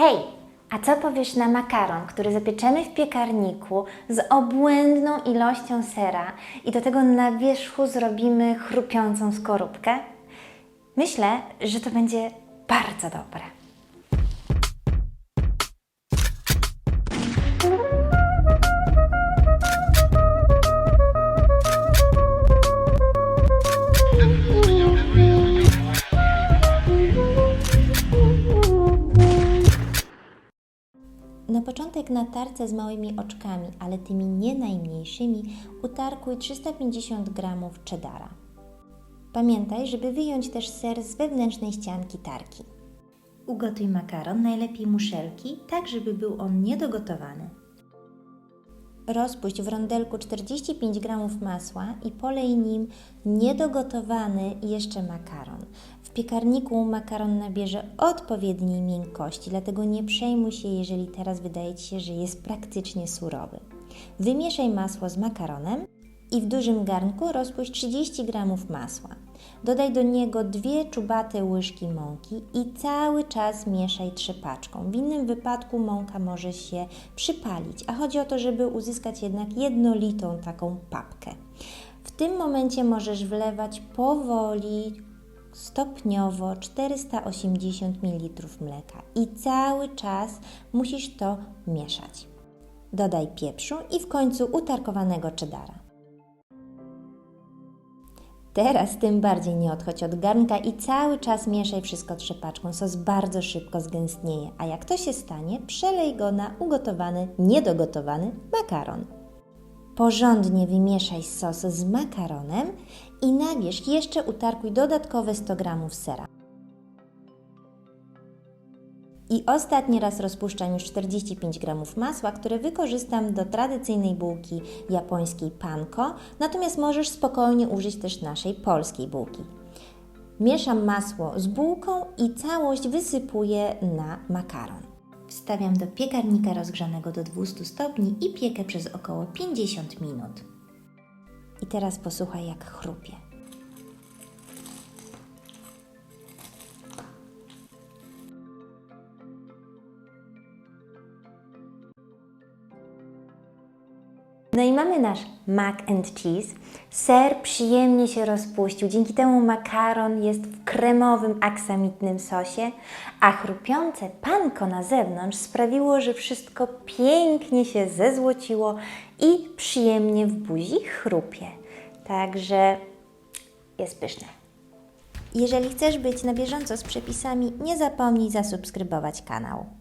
Hej, a co powiesz na makaron, który zapieczemy w piekarniku z obłędną ilością sera i do tego na wierzchu zrobimy chrupiącą skorupkę? Myślę, że to będzie bardzo dobre. Na początek na tarce z małymi oczkami, ale tymi nie najmniejszymi, utarkuj 350 g cheddara. Pamiętaj, żeby wyjąć też ser z wewnętrznej ścianki tarki. Ugotuj makaron, najlepiej muszelki, tak żeby był on niedogotowany. Rozpuść w rondelku 45 g masła i polej nim niedogotowany jeszcze makaron. W piekarniku makaron nabierze odpowiedniej miękkości, dlatego nie przejmuj się, jeżeli teraz wydaje Ci się, że jest praktycznie surowy. Wymieszaj masło z makaronem i w dużym garnku rozpuść 30 g masła. Dodaj do niego dwie czubate łyżki mąki i cały czas mieszaj trzepaczką. W innym wypadku mąka może się przypalić, a chodzi o to, żeby uzyskać jednak jednolitą taką papkę. W tym momencie możesz wlewać powoli, stopniowo 480 ml mleka i cały czas musisz to mieszać. Dodaj pieprzu i w końcu utarkowanego cheddara. Teraz tym bardziej nie odchodź od garnka i cały czas mieszaj wszystko trzepaczką. Sos bardzo szybko zgęstnieje, a jak to się stanie, przelej go na ugotowany, niedogotowany makaron. Porządnie wymieszaj sos z makaronem i na wierzch jeszcze utarkuj dodatkowe 100 g sera. I ostatni raz rozpuszczam już 45 g masła, które wykorzystam do tradycyjnej bułki japońskiej panko, natomiast możesz spokojnie użyć też naszej polskiej bułki. Mieszam masło z bułką i całość wysypuję na makaron. Wstawiam do piekarnika rozgrzanego do 200 stopni i piekę przez około 50 minut. I teraz posłuchaj jak chrupie. No i mamy nasz mac and cheese. Ser przyjemnie się rozpuścił, dzięki temu makaron jest w kremowym, aksamitnym sosie, a chrupiące panko na zewnątrz sprawiło, że wszystko pięknie się zezłociło i przyjemnie w buzi chrupie. Także jest pyszne. Jeżeli chcesz być na bieżąco z przepisami, nie zapomnij zasubskrybować kanał.